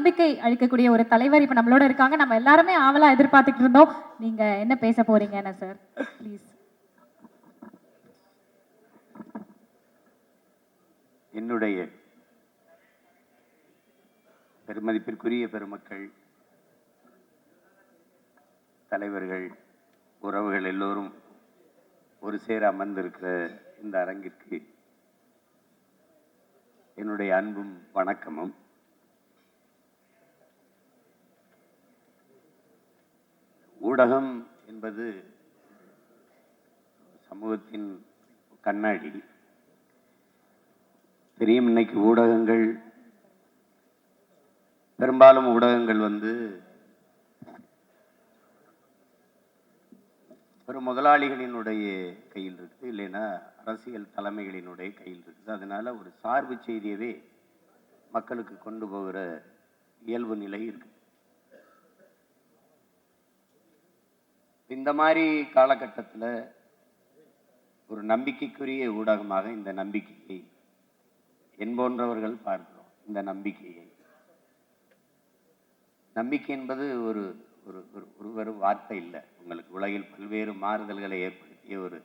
நம்பிக்கை அளிக்கக்கூடிய ஒரு தலைவர் இப்ப நம்மளோட இருக்காங்க. நம்ம எல்லாருமே ஆவலா எதிர்பார்த்துட்டு இருந்தோம். நீங்க என்ன பேச போறீங்கன்னு சார்? ப்ளீஸ் என்னுடைய பெருமதிப்பிற்குரிய பெருமக்கள் தலைவர்கள் உறவுகள் எல்லோரும் ஒரு சேர அமர்ந்திருக்கிற இந்த அரங்கிற்கு என்னுடைய அன்பும் வணக்கமும். ஊடகம் என்பது சமூகத்தின் கண்ணாடி. தெரியும் இன்னைக்கு ஊடகங்கள் பெரும்பாலும் ஊடகங்கள் வந்து ஒரு முதலாளிகளினுடைய கையில் இருக்குது இல்லைன்னா அரசியல் தலைமைகளினுடைய கையில் இருக்குது. அதனால ஒரு சார்பு செய்தியவே மக்களுக்கு கொண்டு போகிற இயல்பு நிலை இருக்கு. இந்த மாதிரி காலகட்டத்தில் ஒரு நம்பிக்கைக்குரிய ஊடகமாக இந்த நம்பிக்கையை என் போன்றவர்கள் பார்க்கிறோம். இந்த நம்பிக்கையை. நம்பிக்கை என்பது ஒரு ஒரு ஒரு ஒரு வெறும் வார்த்தை இல்லை. உங்களுக்கு உலகில் பல்வேறு மாறுதல்களை ஏற்படுத்திய ஒரு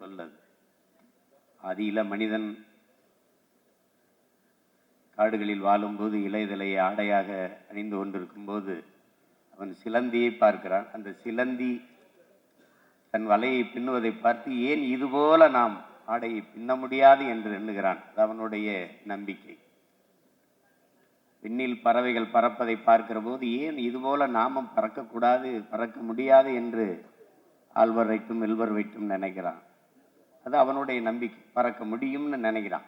சொல்லது அது. மனிதன் காடுகளில் வாழும்போது இலைதலையை ஆடையாக அணிந்து கொண்டிருக்கும் போது அவன் சிலந்தியை பார்க்கிறான். அந்த சிலந்தி தன் வலையை பின்னுவதை பார்த்து ஏன் இதுபோல நாம் ஆடையை பின்ன முடியாது? என்று எண்ணுகிறான். அது அவனுடைய நம்பிக்கை. விண்ணில் பறவைகள் பறப்பதை பார்க்கிற போது ஏன் இதுபோல நாமும் பறக்கக்கூடாது பறக்க முடியாது? என்று ஆழ்வர் வைட்டும் வெல்வர் வைட்டும் நினைக்கிறான். அது அவனுடைய நம்பிக்கை. பறக்க முடியும்னு நினைக்கிறான்.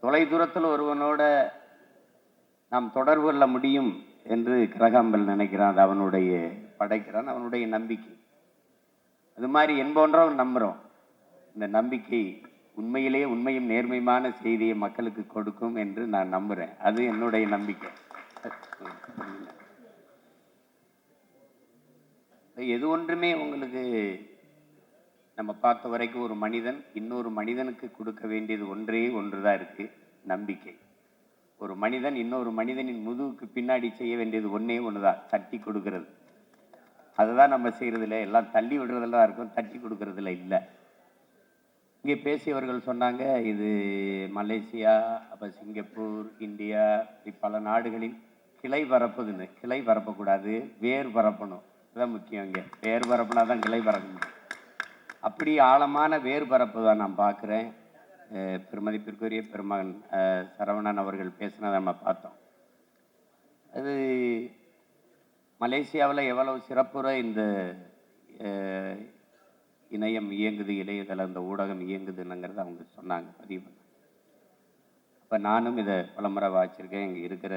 தொலை தூரத்தில் ஒருவனோட நாம் தொடர்பு கொள்ள முடியும் என்று கிரகாம்பல் நினைக்கிறான். அது அவனுடைய படைக்கிறான் அவனுடைய நம்பிக்கை. அது மாதிரி என்போன்றவன் நம்புகிறோம் இந்த நம்பிக்கை உண்மையிலேயே உண்மையும் நேர்மையுமான செய்தியை மக்களுக்கு கொடுக்கும் என்று நான் நம்புகிறேன் அது என்னுடைய நம்பிக்கை. எது ஒன்றுமே உங்களுக்கு நம்ம பார்த்த வரைக்கும் ஒரு மனிதன் இன்னொரு மனிதனுக்கு கொடுக்க வேண்டியது ஒன்றே ஒன்று தான் இருக்குது நம்பிக்கை. ஒரு மனிதன் இன்னொரு மனிதனின் முதுகுக்கு பின்னாடி செய்ய வேண்டியது ஒன்றே ஒன்று தான் தட்டி கொடுக்கறது. அதுதான் நம்ம செய்கிறதுல எல்லாம் தள்ளி விடுறதெல்லாம் இருக்கும் தட்டி கொடுக்கறதுல இல்லை. இங்கே பேசியவர்கள் சொன்னாங்க இது மலேசியா அப்போ சிங்கப்பூர் இந்தியா இப்படி பல நாடுகளில் கிளை பரப்புதுன்னு. கிளை பரப்பக்கூடாது வேர் பரப்பணும். அதுதான் முக்கியம் இங்கே. வேர் பரப்புனா தான் கிளை பரப்பணும் அப்படி ஆழமான வேர் பரப்பு தான் நான் பார்க்குறேன். பெருமதிப்பிற்குரிய பெருமகன் சரவணன் அவர்கள் பேசினதை நம்ம பார்த்தோம். அது மலேசியாவில் எவ்வளவு சிறப்புற இந்த இணையம் இயங்குது இணையதள இந்த ஊடகம் இயங்குதுன்னுங்கிறத அவங்க சொன்னாங்க பதிவு அப்போ நானும் இதை பலமுறை வாய்ச்சிருக்கேன் இங்கே இருக்கிற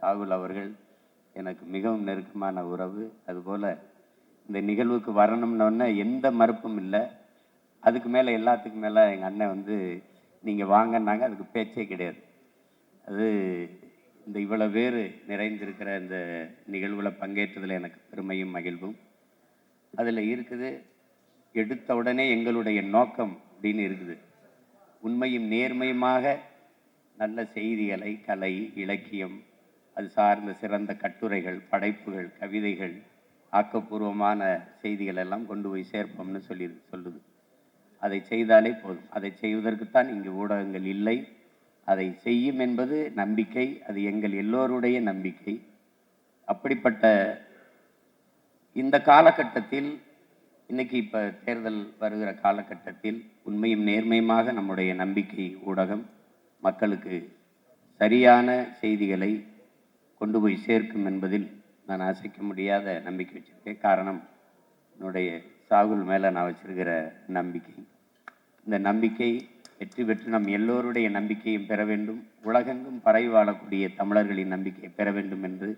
சாகுல் அவர்கள் எனக்கு மிகவும் நெருக்கமான உறவு. அதுபோல் இந்த நிகழ்வுக்கு வரணும்னோடனே எந்த மறுப்பும் இல்லை. அதுக்கு மேலே எல்லாத்துக்கும் மேலே எங்கள் அண்ணன் வந்து நீங்கள் வாங்கன்னாங்க அதுக்கு பேச்சே கிடையாது. அது இந்த இவ்வளோ பேர் நிறைந்திருக்கிற இந்த நிகழ்வில் பங்கேற்றதில் எனக்கு பெருமையும் மகிழ்வும். அதில் இருக்குது எடுத்த உடனே எங்களுடைய நோக்கம் அப்படின்னு இருக்குது. உண்மையும் நேர்மையுமாக நல்ல செய்திகளை கலை இலக்கியம் அது சார்ந்த சிறந்த கட்டுரைகள் படைப்புகள் கவிதைகள் ஆக்கப்பூர்வமான செய்திகள் எல்லாம் கொண்டு போய் சேர்ப்போம்னு சொல்லி சொல்லுது. அதை செய்தாலே போதும். அதை செய்வதற்குத்தான் இங்கு ஊடகங்கள் இல்லை. அதை செய்யும் என்பது நம்பிக்கை. அது எங்கள் எல்லோருடைய நம்பிக்கை. அப்படிப்பட்ட இந்த காலகட்டத்தில் இன்றைக்கி இப்போ தேர்தல் வருகிற காலகட்டத்தில் உண்மையும் நேர்மையுமாக நம்முடைய நம்பிக்கை ஊடகம் மக்களுக்கு சரியான செய்திகளை கொண்டு போய் சேர்க்கும் என்பதில் நான் அசைக்க முடியாத நம்பிக்கை வச்சுருக்கேன். காரணம் என்னுடைய சாகுல் மேலே நான் வச்சிருக்கிற நம்பிக்கை. இந்த நம்பிக்கை வெற்றி பெற்று நம் எல்லோருடைய நம்பிக்கையும் பெற வேண்டும். உலகெங்கும் பரவி வாழக்கூடிய தமிழர்களின் நம்பிக்கையை பெற வேண்டும் என்று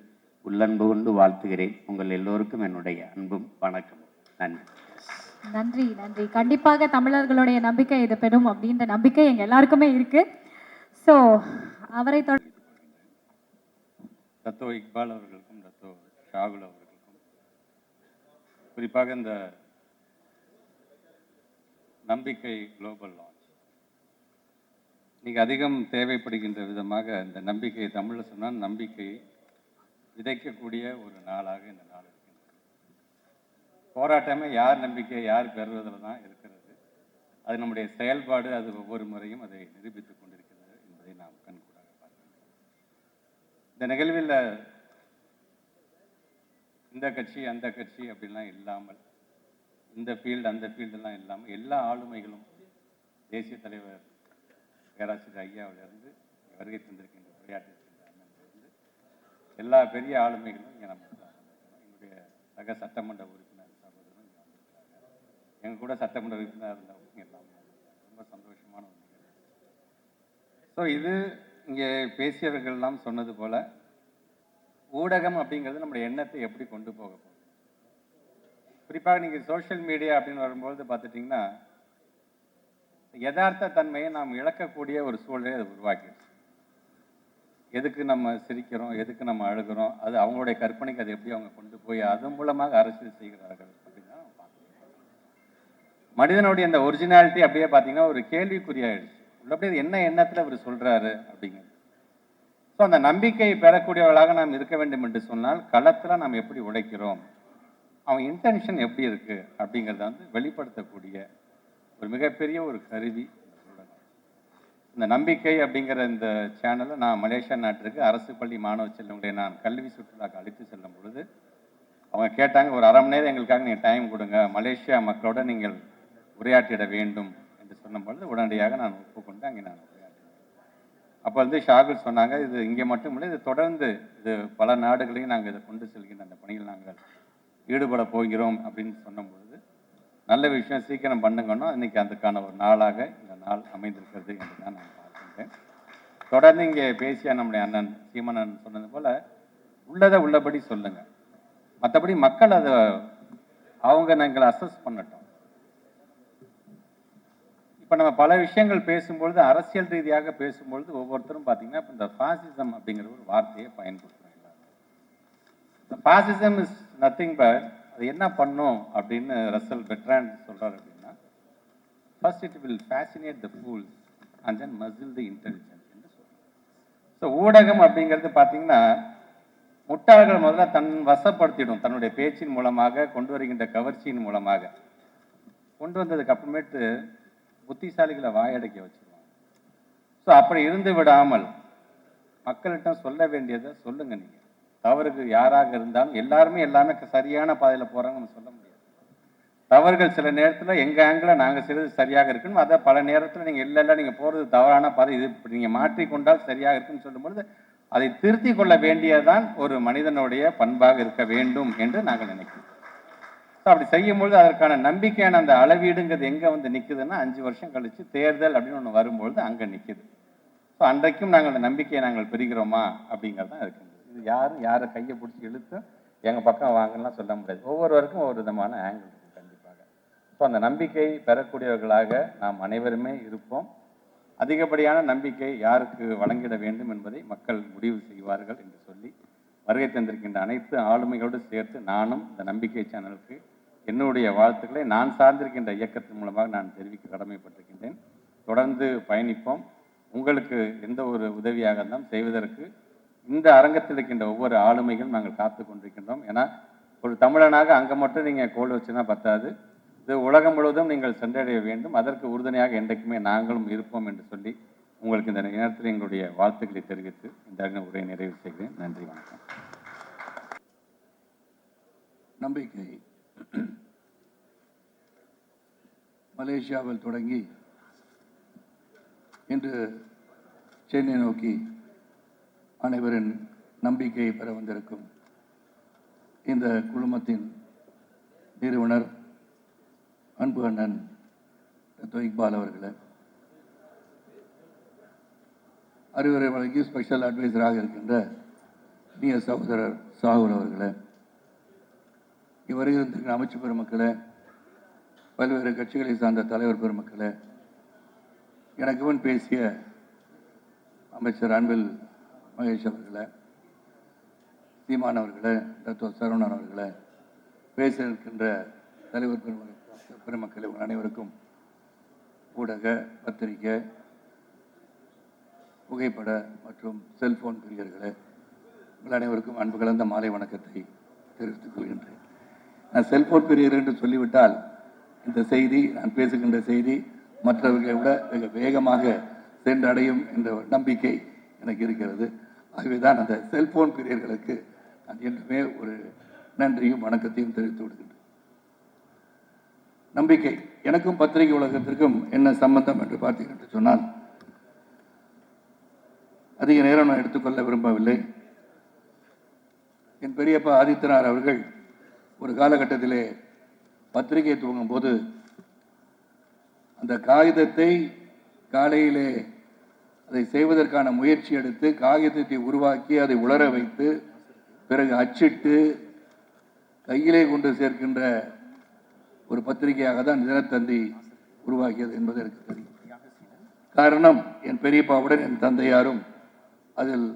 உள்ளன்பு கொண்டு வாழ்த்துகிறேன். உங்கள் எல்லோருக்கும் என்னுடைய அன்பும் வணக்கம் நன்றி. நன்றி நன்றி. கண்டிப்பாக தமிழர்களுடைய நம்பிக்கை இது பெறும் அப்படின்ற நம்பிக்கை எங்க எல்லாருக்குமே இருக்கு. ஸோ அவரை தொட தத்தோ இக்பால் அவர்களுக்கும் தத்தோ ஷாகுல் அவர்களுக்கும். குறிப்பாக இந்த நம்பிக்கை குளோபல் லான்ச் இன்னைக்கு அதிகம் தேவைப்படுகின்ற விதமாக இந்த நம்பிக்கை தமிழில் சொன்னால் நம்பிக்கையை விதைக்கக்கூடிய ஒரு நாளாக இந்த நாள் இருக்கின்றது. போராட்டமே யார் நம்பிக்கை யார் பெறுவதில் தான் இருக்கிறது. அது நம்முடைய செயல்பாடு அது ஒவ்வொரு முறையும் அதை நிரூபித்துக் கொண்டிருக்கிறது என்பதை நாம் கண்கூடாக பார்க்கிறோம் இந்த நிகழ்வில் இந்த கட்சி அந்த கட்சி அப்படிலாம் இல்லாமல் இந்த ஃபீல்டு அந்த ஃபீல்டெல்லாம் இல்லாமல் எல்லா ஆளுமைகளும் தேசிய தலைவர் பேராசிரியர் ஐயாவிலிருந்து வருகை தந்திருக்கின்ற உரையாற்றிருக்கின்ற அண்ணனிலிருந்து எல்லா பெரிய ஆளுமைகளும் இங்கே நம்ம எங்களுடைய சக சட்டமன்ற உறுப்பினர் சகோதரரும் இங்கே எங்கள் கூட சட்டமன்ற உறுப்பினர் இருந்தவங்க எல்லாமே ரொம்ப சந்தோஷமான ஒரு ஸோ இது இங்கே பேசியவர்கள்லாம் சொன்னது போல் ஊடகம் அப்படிங்கிறது நம்முடைய எண்ணத்தை எப்படி கொண்டு போக போகும் குறிப்பாக நீங்கள் சோஷியல் மீடியா அப்படின்னு வரும்பொழுது பார்த்துட்டிங்கன்னா யதார்த்த தன்மையை நாம் இழக்கக்கூடிய ஒரு சூழலை அது உருவாக்கிடுச்சு. எதுக்கு நம்ம சிரிக்கிறோம் எதுக்கு நம்ம அழுகிறோம் அது அவங்களுடைய கற்பனைக்கு அது எப்படி அவங்க கொண்டு போய் அதன் மூலமாக அரசியல் செய்கிறார்கள் அப்படின்னா மனிதனுடைய அந்த ஒரிஜினாலிட்டி அப்படியே பார்த்தீங்கன்னா ஒரு கேள்விக்குறியாயிடுச்சு. உள்ளபடி என்ன எண்ணத்தில் அவர் சொல்றாரு அப்படிங்கிறது. ஸோ அந்த நம்பிக்கை பெறக்கூடியவர்களாக நாம் இருக்க வேண்டும் என்று சொன்னால் களத்தில் நாம் எப்படி உழைக்கிறோம்? அவன் இன்டென்ஷன் எப்படி இருக்கு அப்படிங்கிறத வந்து வெளிப்படுத்தக்கூடிய ஒரு மிகப்பெரிய ஒரு கருவி இந்த இந்த நம்பிக்கை அப்படிங்கிற இந்த சேனலை நான் மலேசியா நாட்டிற்கு அரசு பள்ளி மாணவ செல்வங்களை நான் கல்வி சுற்றுலாக்கு அழைத்து செல்லும் பொழுது அவங்க கேட்டாங்க ஒரு அரை மணி நேரம் எங்களுக்காக நீங்கள் டைம் கொடுங்க. மலேசியா மக்களோட நீங்கள் உரையாற்றிட வேண்டும். என்று சொன்ன பொழுது உடனடியாக நான் ஒப்புக்கொண்டு அங்கே நான் உரையாற்றினேன். அப்போ வந்து ஷாகுல் சொன்னாங்க இது இங்கே மட்டும் இல்லை இது தொடர்ந்து இது பல நாடுகளையும் நாங்கள் இதை கொண்டு செல்கின்ற அந்த பணியில் நாங்கள் ஈடுபட போகிறோம் அப்படின்னு சொன்ன பொழுது நல்ல விஷயம் சீக்கிரம் பண்ணுங்கன்னா இன்றைக்கி அதுக்கான ஒரு நாளாக இந்த நாள் அமைந்திருக்கிறது என்று தான் நான் பார்க்கின்றேன். தொடர்ந்து இங்கே பேசிய நம்முடைய அண்ணன் சீமனன் சொன்னது போல உள்ளதை உள்ளபடி சொல்லுங்க. மற்றபடி மக்கள் அதை அவங்க நாங்கள் அசஸ் பண்ணட்டும். இப்போ நம்ம பல விஷயங்கள் பேசும்பொழுது அரசியல் ரீதியாக பேசும்பொழுது ஒவ்வொருத்தரும் பார்த்தீங்கன்னா இப்போ இந்த ஃபாசிசம் அப்படிங்கிற ஒரு வார்த்தையை பயன்படுத்துறாங்க. எல்லாரும் ஃபாசிசம் இஸ் நத்திங் பட் அது என்ன பண்ணும் அப்படின்னு ரசல் பெட்ரான் சொல்றாரு அப்படின்னா first it will fascinate the fools and then muzzle the intelligence என்று சொல்கிறார் ஸோ ஊடகம் அப்படிங்கிறது பார்த்தீங்கன்னா முட்டாள்கள் முதல்ல தன் வசப்படுத்திடும் தன்னுடைய பேச்சின் மூலமாக கொண்டு வருகின்ற கவர்ச்சியின் மூலமாக. கொண்டு வந்ததுக்கு அப்புறமேட்டு புத்திசாலிகளை வாயடைக்க வச்சுருவாங்க. ஸோ அப்படி இருந்து விடாமல் மக்கள்கிட்ட சொல்ல வேண்டியதை சொல்லுங்க நீங்க. தவறுக்கு யாராக இருந்தாலும் எல்லாருமே எல்லாமே சரியான பாதையில் போகிறாங்கன்னு நம்ம சொல்ல முடியாது. தவறுகள் சில நேரத்தில் எங்கள் ஆங்கில நாங்கள் செய்வது சரியாக இருக்குன்னு அதை பல நேரத்தில் நீங்கள் இல்லை இல்லை நீங்கள் போகிறது தவறான பாதை. இது இப்படி மாற்றிக்கொண்டால் சரியாக இருக்குன்னு சொல்லும்பொழுது அதை திருத்தி கொள்ள வேண்டியதுதான் ஒரு மனிதனுடைய பண்பாக இருக்க வேண்டும் என்று நாங்கள் நினைக்கிறோம். ஸோ அப்படி செய்யும்பொழுது அதற்கான நம்பிக்கையான அந்த அளவீடுங்கிறது எங்கே வந்து நிற்குதுன்னா அஞ்சு வருஷம் கழித்து தேர்தல் அப்படின்னு ஒன்று வரும்பொழுது அங்கே நிற்குது ஸோ அன்றைக்கும் நாங்கள் அந்த நம்பிக்கையை நாங்கள் பெறுகிறோமா அப்படிங்கிறது தான் இருக்குது யாரும் யாரை? கையை பிடிச்சி இழுத்து எங்கள் பக்கம் வாங்கலாம் சொல்ல முடியாது. ஒவ்வொருவருக்கும் ஒவ்வொரு விதமான ஆங்கிள் இருக்கும் கண்டிப்பாக. ஸோ அந்த நம்பிக்கை பெறக்கூடியவர்களாக நாம் அனைவருமே இருப்போம். அதிகப்படியான நம்பிக்கை யாருக்கு வழங்கிட வேண்டும் என்பதை மக்கள் முடிவு செய்வார்கள் என்று சொல்லி வருகை தந்திருக்கின்ற அனைத்து ஆளுமைகளோடு சேர்த்து நானும் இந்த நம்பிக்கை சேனலுக்கு என்னுடைய வாழ்த்துக்களை நான் சார்ந்திருக்கின்ற இயக்கத்தின் மூலமாக நான் தெரிவிக்க கடமைப்பட்டிருக்கின்றேன். தொடர்ந்து பயணிப்போம். உங்களுக்கு எந்த ஒரு உதவியாக இருந்தாலும் செய்வதற்கு இந்த அரங்கத்தில் இருக்கின்ற ஒவ்வொரு ஆளுமைகளும் நாங்கள் காத்து கொண்டிருக்கின்றோம். ஏன்னா ஒரு தமிழனாக அங்கே மட்டும் நீங்கள் கோல் வச்சுனா பத்தாது. இது உலகம் முழுவதும் நீங்கள் சென்றடைய வேண்டும். அதற்கு உறுதுணையாக என்றைக்குமே நாங்களும் இருப்போம் என்று சொல்லி உங்களுக்கு இந்த நேரத்தில் எங்களுடைய வாழ்த்துக்களை தெரிவித்து இந்த உரையை நிறைவு செய்கிறேன். நன்றி வணக்கம். நம்பிக்கை. மலேசியாவில் தொடங்கி இன்று சென்னை நோக்கி அனைவரின் நம்பிக்கையை பெற வந்திருக்கும் இந்த குழுமத்தின் நிறுவனர் அன்பு அண்ணன் டாக்டர் இக்பால் அவர்களே. அறிவுரை வழங்கி ஸ்பெஷல் அட்வைசராக இருக்கின்ற இனிய சகோதரர் சாகுல் அவர்களே. இவரையும் இருந்திருக்கிற அமைச்சு பெருமக்களே பல்வேறு கட்சிகளை சார்ந்த தலைவர் பெருமக்களே எனக்கு முன் பேசிய அமைச்சர் அன்பில் மகேஷ் அவர்களை சீமான் அவர்களை டாக்டர் சரவணன் அவர்களை பேச இருக்கின்ற தலைவர் பெருமக்கள் பெருமக்களை உங்கள் அனைவருக்கும் ஊடக பத்திரிகை புகைப்பட மற்றும் செல்போன் பிரியர்களே உங்கள் அனைவருக்கும் அன்பு கலந்த மாலை வணக்கத்தை தெரிவித்துக் கொள்கின்றேன். நான் செல்போன் பிரியர் என்று சொல்லிவிட்டால் இந்த செய்தி நான் பேசுகின்ற செய்தி மற்றவர்களை விட மிக வேகமாக சென்றடையும் என்ற ஒரு நம்பிக்கை எனக்கு இருக்கிறது. ஆகவே தான் அந்த செல்போன் பிரியர்களுக்கு நான் என்றுமே ஒரு நன்றியும் வணக்கத்தையும் தெரிவித்து விடுகின்றேன். நம்பிக்கை. எனக்கும் பத்திரிகை உலகத்திற்கும் என்ன சம்பந்தம் என்று பார்த்தீர்கள் என்று சொன்னால் அதிக நேரம் நான் எடுத்துக்கொள்ள விரும்பவில்லை. என் பெரியப்பா ஆதித்யநாத் அவர்கள் ஒரு காலகட்டத்திலே பத்திரிகை துவங்கும் போது அந்த காகிதத்தை காலையிலே அதை செய்வதற்கான முயற்சி எடுத்து காகிதத்தை உருவாக்கி அதை உலர வைத்து பிறகு அச்சிட்டு கையிலே கொண்டு சேர்க்கின்ற ஒரு பத்திரிகையாக தான் தினத்தந்தி உருவாக்கியது என்பது எனக்கு தெரியும். காரணம் என் பெரியப்பாவுடன் என் தந்தையாரும் அதில்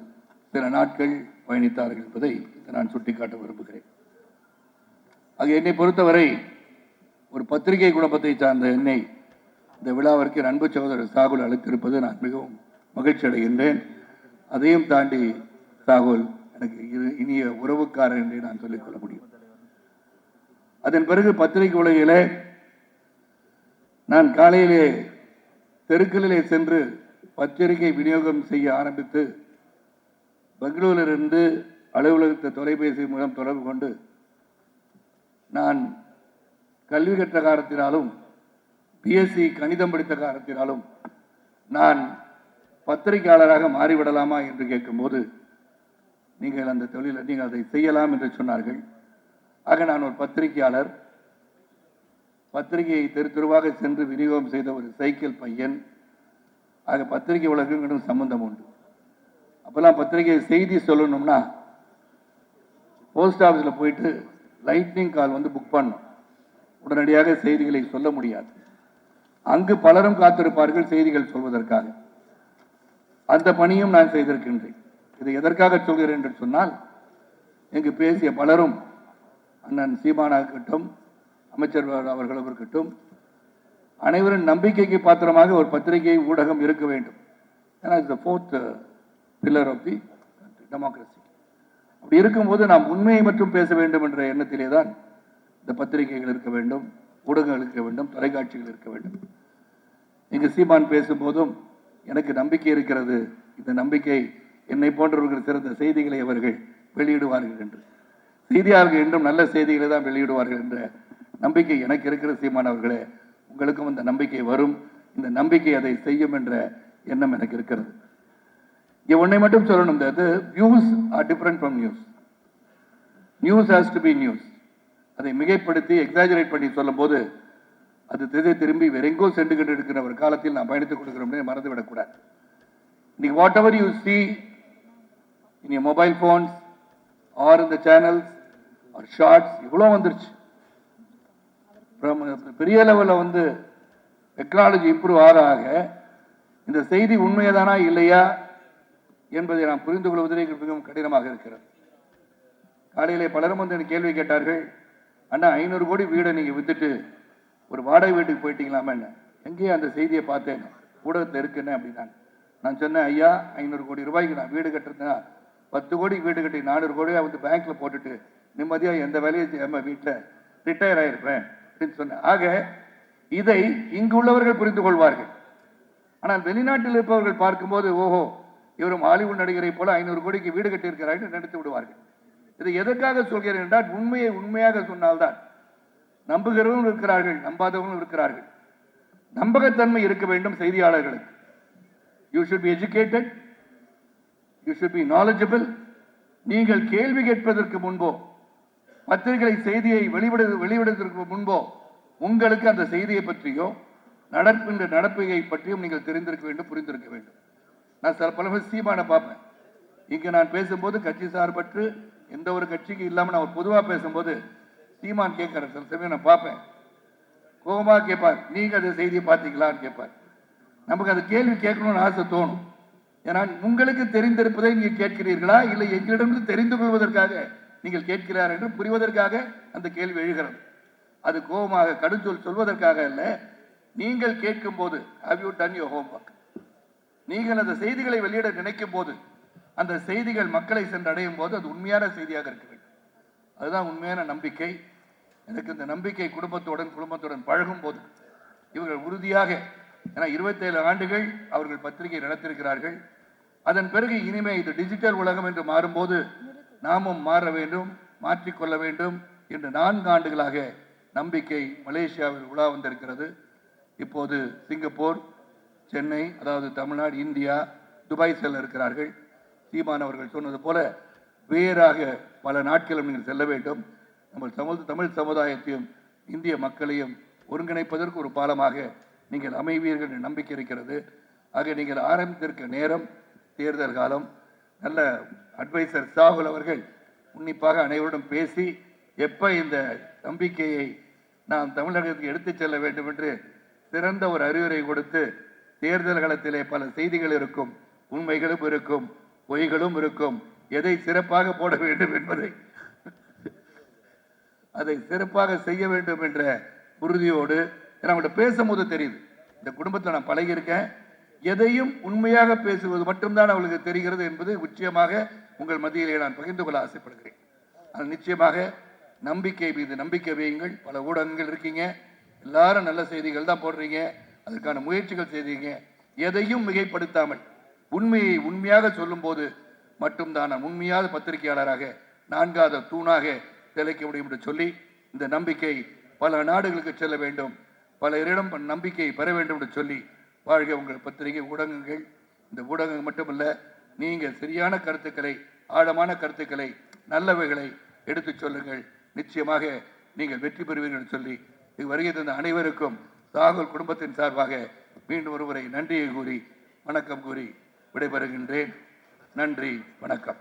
சில நாட்கள் பயணித்தார்கள் என்பதை நான் சுட்டிக்காட்ட விரும்புகிறேன். ஆக என்னை பொறுத்தவரை ஒரு பத்திரிகை குடும்பத்தை சார்ந்த என்னை இந்த விழாவிற்கு அன்பு சகோதரர் சாகுல் அழைத்திருப்பது நான் மிகவும் மகிழ்ச்சி அடைகின்றேன் அதையும் தாண்டி சாகுல் எனக்கு இரு- இனிய உறவுக்காரர் என்று நான் சொல்லிக்கொள்ள முடியும். அதன் பிறகு பத்திரிகை உலகிலே நான் காலையிலே தெருக்களிலே சென்று பத்திரிகை விநியோகம் செய்ய ஆரம்பித்து பெங்களூரிலிருந்து அலுவலகத்தை தொலைபேசி மூலம் தொடர்பு கொண்டு நான் கல்வி கற்ற காரணத்தினாலும் பிஎஸ்சி கணிதம் படித்த காரணத்தினாலும் நான் பத்திரிகையாளராக மாறிவிடலாமா என்று கேட்கும்போது நீங்கள் அந்த தொழிலை நீங்கள் அதை செய்யலாம் என்று சொன்னார்கள். ஆக நான் ஒரு பத்திரிகையாளர். பத்திரிகையை தெரு தெருவாக சென்று விநியோகம் செய்த ஒரு சைக்கிள் பையன். ஆக பத்திரிகை உலகங்களும் சம்பந்தம் உண்டு. அப்போல்லாம் பத்திரிகை செய்தி சொல்லணும்னா போஸ்ட் ஆஃபீஸில் போயிட்டு லைட்னிங் கால் வந்து புக் பண்ணோம் உடனடியாக செய்திகளை சொல்ல முடியாது. அங்கு பலரும் காத்திருப்பார்கள் செய்திகள் சொல்வதற்காக. அந்த பணியும் நான் செய்திருக்கின்றேன். இதை எதற்காக சொல்கிறேன் என்று சொன்னால் இங்கு பேசிய பலரும் அண்ணன் சீமானா இருக்கட்டும் அமைச்சர் அவர்களும் இருக்கட்டும் அனைவரும் நம்பிக்கைக்கு பாத்திரமாக ஒரு பத்திரிகை ஊடகம் இருக்க வேண்டும். ஏன்னா it's fourth pillar of the democracy அப்படி இருக்கும்போது நாம் உண்மையை மட்டும் பேச வேண்டும் என்ற எண்ணத்திலே தான் இந்த பத்திரிகைகள் இருக்க வேண்டும் ஊடகங்கள் இருக்க வேண்டும் தொலைக்காட்சிகள் இருக்க வேண்டும். இங்கு சீமான் பேசும்போதும் எனக்கு நம்பிக்கை இருக்கிறது. இந்த நம்பிக்கை என்னை போன்றவர்கள் சிறந்த செய்திகளை அவர்கள் வெளியிடுவார்கள் என்று. செய்தியாளர்கள் இன்னும் நல்ல செய்திகளை தான் வெளியிடுவார்கள் என்ற நம்பிக்கை எனக்கு இருக்கிற சீமானவர்களே உங்களுக்கும் அந்த நம்பிக்கை வரும். இந்த நம்பிக்கை அதை செய்யும் என்ற எண்ணம் எனக்கு இருக்கிறது. இங்கே ஒன்றை மட்டும் சொல்லணும். இந்த views are different from news news has to be news அதை மிகைப்படுத்தி எக்ஸாஜரேட் பண்ணி சொல்லும்போது அது திசை திரும்பி வேற சென்று கொண்டு இருக்கிற ஒரு காலத்தில் நான் பயணித்துக் கொடுக்கிறோம் மறந்து விடக்கூடாது இன்னைக்கு வாட் எவர் யூ சி இனி மொபைல் ஃபோன்ஸ் ஆர் இந்த சேனல்ஸ் ஆர் ஷார்ட்ஸ் இவ்வளோ வந்துருச்சு. பெரிய லெவலில் வந்து டெக்னாலஜி இம்ப்ரூவ் ஆக ஆக இந்த செய்தி உண்மையதானா இல்லையா என்பதை நாம் புரிந்து கொள்வதிலே மிகவும் கடினமாக இருக்கிறது. காலையிலே பலரும் வந்து எனக்கு கேள்வி கேட்டார்கள் அண்ணா ஐநூறு கோடி வீடை நீங்கள் வித்துட்டு ஒரு வாடகை வீட்டுக்கு போயிட்டீங்களாமே என்ன? எங்கேயும் அந்த செய்தியை பார்த்தேன். ஊடகத்தில் இருக்குன்னு அப்படின்னாங்க. நான் சொன்னேன் ஐயா ஐநூறு கோடி ரூபாய்க்கு நான் வீடு கட்டுறதுனா பத்து கோடி வீடு கட்டி நானூறு கோடியா வந்து பேங்க்ல போட்டுட்டு நிம்மதியா எந்த வேலையும் செய்யாம வீட்டில் ரிட்டையர் ஆகிருப்பேன் அப்படின்னு சொன்னேன். ஆக இதை இங்கு உள்ளவர்கள் புரிந்து கொள்வார்கள். ஆனால் வெளிநாட்டில் இருப்பவர்கள் பார்க்கும்போது ஓஹோ இவரும் ஹாலிவுட் நடிகரை போல ஐநூறு கோடிக்கு வீடு கட்டியிருக்கிறார்கள் என்று நினைத்து விடுவார்கள். இதை எதற்காக சொல்கிறேன் என்றால் உண்மையை உண்மையாக சொன்னால்தான். நம்புகிறவர்களும் இருக்கிறார்கள் நம்பாதவர்களும் இருக்கிறார்கள். நம்பகத்தன்மை இருக்க வேண்டும் செய்தியாளர்களுக்கு. You should be educated you should be knowledgeable நீங்கள் கேள்வி கேட்பதற்கு முன்போ பத்திரிகை செய்தியை வெளிவிட வெளிவிடுவதற்கு முன்போ உங்களுக்கு அந்த செய்தியை பற்றியோ நடக்கின்ற நடப்பையை பற்றியும் நீங்கள் தெரிந்திருக்க வேண்டும் புரிந்திருக்க வேண்டும். நான் சில பல சீமான பார்ப்பேன். இங்கே நான் பேசும்போது கட்சி சார்பற்று எந்த ஒரு கட்சிக்கு இல்லாமல் நான் பொதுவாக பேசும்போது சீமான் கேட்கிற சில சமயம் நான் பார்ப்பேன். கோபமாக கேட்பார். நீங்கள் அந்த செய்தியை பார்த்தீங்களான்னு கேட்பார். நமக்கு அந்த கேள்வி கேட்கணும்னு ஆசை தோணும். ஏன்னா உங்களுக்கு தெரிந்திருப்பதை நீங்கள் கேட்கிறீர்களா? இல்லை எங்களிடமிருந்து தெரிந்து கொள்வதற்காக நீங்கள் கேட்கிறார் என்று புரிவதற்காக அந்த கேள்வி எழுகிறது. அது கோபமாக கடுஞ்சொல் சொல்வதற்காக அல்ல. நீங்கள் கேட்கும் போது how you done your homework நீங்கள் அந்த செய்திகளை வெளியிட நினைக்கும் போது அந்த செய்திகள் மக்களை சென்றடையும் போது அது உண்மையான செய்தியாக இருக்கிறது. அதுதான் உண்மையான நம்பிக்கை. எனக்கு இந்த நம்பிக்கை குடும்பத்துடன் குடும்பத்துடன் பழகும் போது இவர்கள் உறுதியாக ஏன்னா இருபத்தேழு ஆண்டுகள் அவர்கள் பத்திரிகை நடத்திருக்கிறார்கள் அதன் பிறகு இனிமே இது டிஜிட்டல் உலகம் என்று மாறும்போது நாமும் மாற வேண்டும் மாற்றிக்கொள்ள வேண்டும் என்று நான்கு ஆண்டுகளாக நம்பிக்கை மலேசியாவில் உலா வந்திருக்கிறது. இப்போது சிங்கப்பூர் சென்னை அதாவது தமிழ்நாடு இந்தியா துபாய் செல்ல இருக்கிறார்கள். சீமான் அவர்கள் சொன்னது போல வேறாக பல நாட்களும் நீங்கள் செல்ல வேண்டும். நம்ம தமிழ் தமிழ் சமுதாயத்தையும் இந்திய மக்களையும் ஒருங்கிணைப்பதற்கு ஒரு பாலமாக நீங்கள் அமைவீர்கள் என்ற நம்பிக்கை இருக்கிறது. ஆக நீங்கள் ஆரம்பித்திருக்க நேரம் தேர்தல் காலம். நல்ல அட்வைசர் சாகுல் அவர்கள் உன்னிப்பாக அனைவருடன் பேசி எப்போ இந்த நம்பிக்கையை நாம் தமிழகத்துக்கு எடுத்துச் செல்ல வேண்டும் என்று சிறந்த ஒரு அறிவுரை கொடுத்து தேர்தல் களத்திலே பல செய்திகள் இருக்கும் உண்மைகளும் இருக்கும் பொய்களும் இருக்கும். எதை சிறப்பாக போட வேண்டும் என்பதை. அதை சிறப்பாக செய்ய வேண்டும் என்ற உறுதியோடு ஏன்னா அவங்கள்ட்ட பேசும்போது தெரியுது. இந்த குடும்பத்தில் நான் பழகியிருக்கேன். எதையும் உண்மையாக பேசுவது மட்டும்தான் அவளுக்கு தெரிகிறது என்பது நிச்சயமாக உங்கள் மத்தியிலே நான் பகிர்ந்து கொள்ள ஆசைப்படுகிறேன். ஆனால் நிச்சயமாக நம்பிக்கை மீது நம்பிக்கை வையுங்கள். பல ஊடகங்கள் இருக்கீங்க. எல்லாரும் நல்ல செய்திகள் தான் போடுறீங்க. அதற்கான முயற்சிகள் செய்தீங்க. எதையும் மிகைப்படுத்தாமல் உண்மையை உண்மையாக சொல்லும்போது மட்டும்தான் உண்மையாத பத்திரிகையாளராக நான்காவது தூணாக திளைக்க முடியும் என்று சொல்லி இந்த நம்பிக்கை பல நாடுகளுக்கு செல்ல வேண்டும். பல இடம் நம்பிக்கையை பெற வேண்டும் என்று சொல்லி வாழ்க உங்கள் பத்திரிகை ஊடகங்கள். இந்த ஊடகங்கள் மட்டுமல்ல நீங்கள் சரியான கருத்துக்களை ஆழமான கருத்துக்களை நல்லவைகளை எடுத்துச் சொல்லுங்கள். நிச்சயமாக நீங்கள் வெற்றி பெறுவீர்கள் என்று சொல்லி இங்கு வருகை தந்த அனைவருக்கும் சாகுல் குடும்பத்தின் சார்பாக மீண்டும் ஒருவரை நன்றியை கூறி வணக்கம் கூறி விடைபெறுகின்றேன். நன்றி வணக்கம்.